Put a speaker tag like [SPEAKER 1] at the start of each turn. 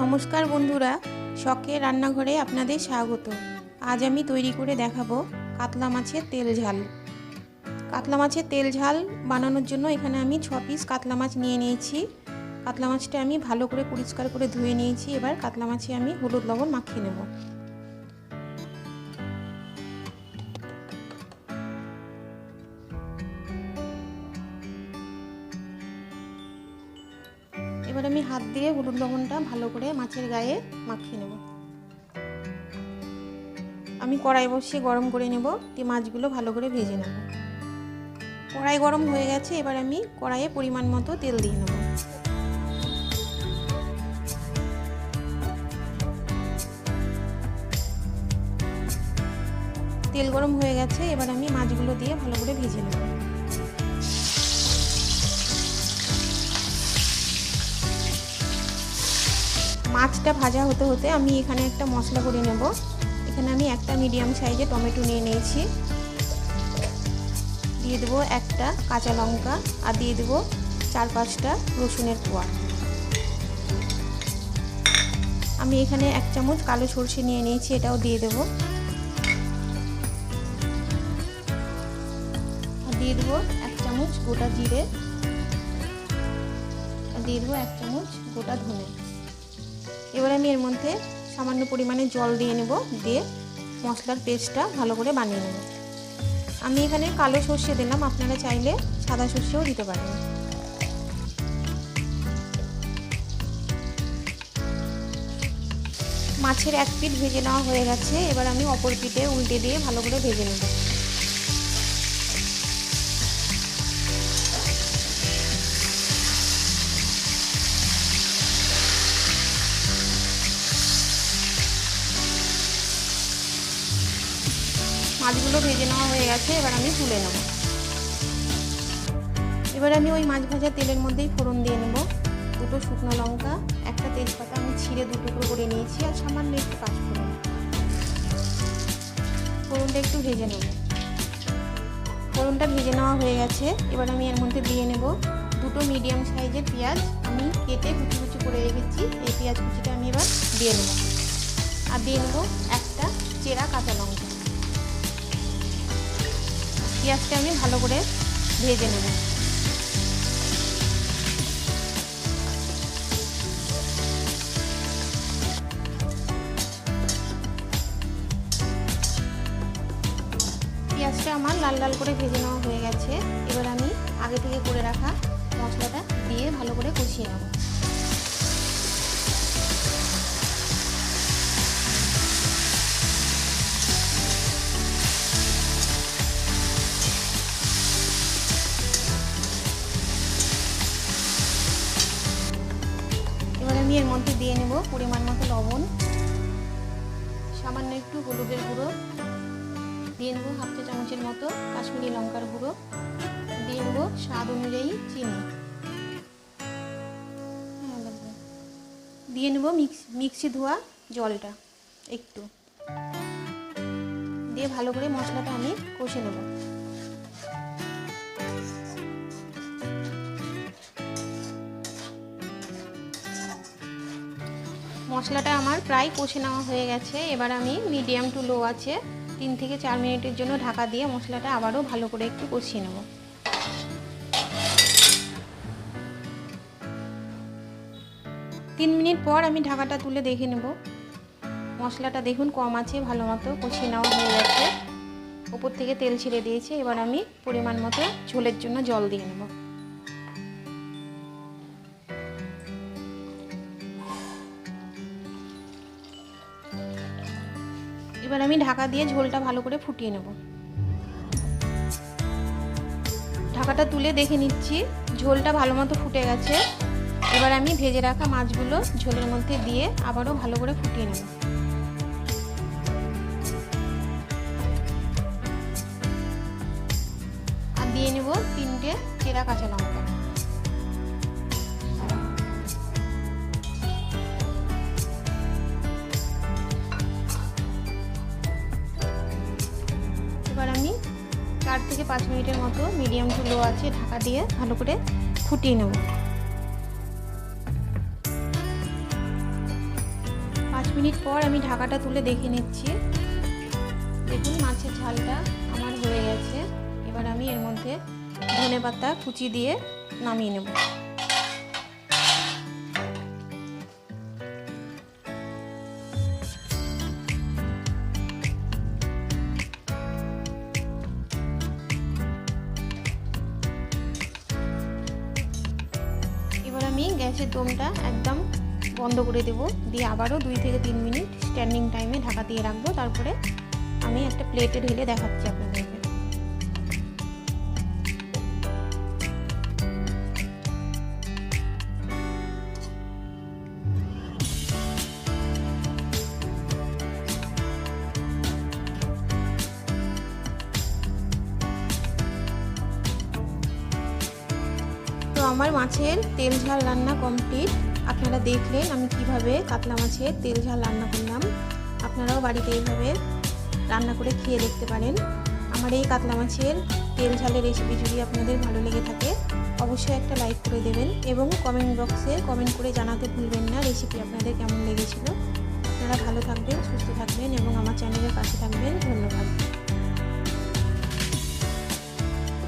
[SPEAKER 1] নমস্কার বন্ধুরা, শখের রান্নাঘরে আপনাদের স্বাগত। আজ আমি তৈরি করে দেখাবো কাতলা মাছের তেল ঝাল। কাতলা মাছের তেল ঝাল বানানোর জন্য এখানে আমি ছ পিস কাতলা মাছ নিয়ে নিয়েছি। কাতলা মাছটা আমি ভালো করে পরিষ্কার করে ধুয়ে নিয়েছি। এবার কাতলা মাছে আমি হলুদ লবণ মাখিয়ে নেব। হাত দিয়ে হলুদ লবণটা ভালো করে মাছের গায়ে মাখিয়ে নেব। আমি কড়াই বসিয়ে গরম করে নেব, দিয়ে মাছগুলো ভালো করে ভেজে নেব। কড়াই গরম হয়ে গেছে, এবার আমি কড়াইয়ে পরিমাণ মতো তেল দিয়ে নেব। তেল গরম হয়ে গেছে, এবার আমি মাছগুলো দিয়ে ভালো করে ভেজে নেব। মাছটা ভাজা হতে হতে আমি এখানে একটা মশলা করে নেব। এখানে আমি একটা মিডিয়াম সাইজে টমেটো নিয়ে নিয়েছি। দিয়ে দেবো একটা কাঁচা লঙ্কা আর দিয়ে দেবো চার পাঁচটা রসুনের কোয়া। আমি এখানে এক চামচ কালো সর্ষে নিয়ে নিয়েছি, এটাও দিয়ে দেব। দিয়ে দেবো এক চামচ গোটা জিরে। দিয়ে দেবো এক চামচ গোটা ধনে। এবার আমি এর মধ্যে সামান্য পরিমাণে জল দিয়ে নেব, দিয়ে মশলার পেস্টটা ভালো করে বানিয়ে নেব। আমি এখানে কালো সর্ষে দিলাম, আপনারা চাইলে সাদা সর্ষেও দিতে পারেন। মাছের এক পিঠ ভেজে নেওয়া হয়ে গেছে, এবার আমি অপর পিঠে উল্টে দিয়ে ভালো করে ভেজে নেব। মাছগুলো ভেজে নেওয়া হয়ে গেছে, এবার আমি তুলে নেব। এবার আমি ওই মাছ ভাজা তেলের মধ্যেই ফোড়ন দিয়ে নেব, দুটো শুকনো লঙ্কা, একটা তেজপাতা, আমি ছিঁড়ে দু টুকরো করে নিয়েছি, আর সামান্য একটু কাজ ফোড়ন। ফোড়নটা একটু ভেজে নেব। ফোড়নটা ভেজে নেওয়া হয়ে গেছে, এবার আমি এর মধ্যে দিয়ে নেব দুটো মিডিয়াম সাইজের পেঁয়াজ। আমি কেটে কুচি কুচি করে রেখেছি, এই পেঁয়াজ কুচিটা আমি এবার দিয়ে নেব। আর দিয়ে নেব একটা চেরা কাঁচা লঙ্কা। পেঁয়াজটা আমি ভালো করে ভেজে নেব। পেঁয়াজটা আমার লাল লাল করে ভেজে নেওয়া হয়ে গেছে। এবার আমি আগে থেকে করে রাখা মশলাটা দিয়ে ভালো করে কষিয়ে নেব। আমি এর মধ্যে দিয়ে নেব পরিমাণ মতো লবণ। সামান্য একটু হলুদের গুঁড়ো। দিয়ে নেব হাফ চা চামচের মতো কাশ্মীরি লঙ্কার গুঁড়ো। দিয়ে নেব স্বাদ অনুযায়ী চিনি। দিয়ে নেব মিক্স, মিক্সি ধোয়া জলটা একটু। দিয়ে ভালো করে মশলাটা আমি কষে নেব। মশলাটা আমার প্রায় কষে নেওয়া হয়ে গেছে। এবার আমি মিডিয়াম টু লো আছে, তিন থেকে চার মিনিটের জন্য ঢাকা দিয়ে মশলাটা আবারও ভালো করে একটু কষিয়ে নেব। তিন মিনিট পর আমি ঢাকাটা তুলে দেখে নেব। মশলাটা দেখুন কম আছে, ভালো মতো কষিয়ে নেওয়া হয়ে গেছে। ওপর থেকে তেল ছিঁড়ে দিয়েছে, এবার আমি পরিমাণ মতো ঝোলের জন্য জল দিয়ে নেব। আমি ঢাকা দিয়ে ঝোলটা ভালো করে ফুটিয়ে নেব। ঢাকাটা তুলে দেখে নিচ্ছি, ঝোলটা ভালো মতো ফুটে গেছে। এবার আমি ভেজে রাখা মাছগুলো ঝোলের মধ্যে দিয়ে আবারও ভালো করে ফুটিয়ে নেব। আর দিয়ে নেব তিনটে চেরা কাঁচা লঙ্কা। চার থেকে পাঁচ মিনিটের মতো মিডিয়াম টু লো আছে, ঢাকা দিয়ে ভালো করে ফুটিয়ে নেব। পাঁচ মিনিট পর আমি ঢাকাটা তুলে দেখে নিচ্ছি। দেখুন, মাছের ঝালটা আমার হয়ে গেছে। এবার আমি এর মধ্যে ধনে পাতা কুচি দিয়ে নামিয়ে নেব। গ্যাসের দমটা একদম বন্ধ করে দেব। দিয়ে আবারও দুই থেকে তিন মিনিট স্ট্যান্ডিং টাইমে ঢাকা দিয়ে রাখব। তারপরে আমি একটা প্লেটে ঢেলে দেখাচ্ছি আপনাদেরকে। আমার মাছের তেল ঝাল রান্না কমপ্লিট আপনারা দেখলেন আমি কীভাবে কাতলা মাছের তেল ঝাল রান্না করলাম। আপনারাও বাড়িতে এইভাবে রান্না করে খেয়ে দেখতে পারেন। আমার এই কাতলা মাছের তেল ঝালের রেসিপি যদি আপনাদের ভালো লেগে থাকে, অবশ্যই একটা লাইক করে দেবেন এবং কমেন্ট বক্সে কমেন্ট করে জানাতে ভুলবেন না রেসিপি আপনাদের কেমন লেগেছিল। আপনারা ভালো থাকবেন, সুস্থ থাকবেন এবং আমার চ্যানেলের পাশে থাকবেন। ধন্যবাদ।